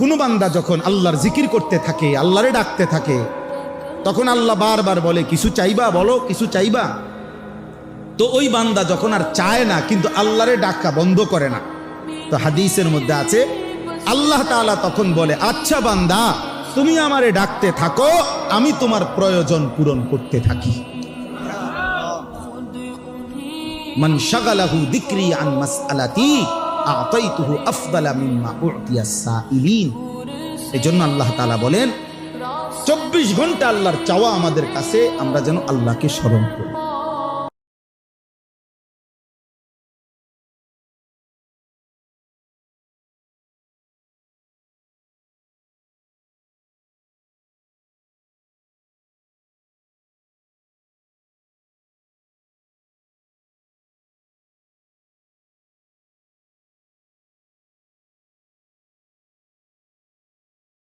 কোনো বান্দা যখন আল্লাহর জিকির করতে থাকে, আল্লাহরে ডাকতে থাকে, তখন আল্লাহ বারবার বলে, কিছু চাইবা বলো, কিছু চাইবা? তো ওই বান্দা যখন আর চায় না, কিন্তু আল্লাহরে ডাকা বন্ধ করে না। তো হাদিসের মধ্যে আছে, আল্লাহ তাআলা তখন বলে আচ্ছা বান্দা, তুমি আমারে ডাকতে থাকো, আমি তোমার প্রয়োজন পূরণ করতে থাকি। মান শাগালাহু যিকরি আন মাসআলাতি আতাইতুহু আফদালা মিম্মা উতিয়া সাইলিন এজন্য আল্লাহ তাআলা বলেন, চব্বিশ ঘণ্টা আল্লাহর চাওয়া আমাদের কাছে, আমরা যেন আল্লাহকে স্মরণ করি।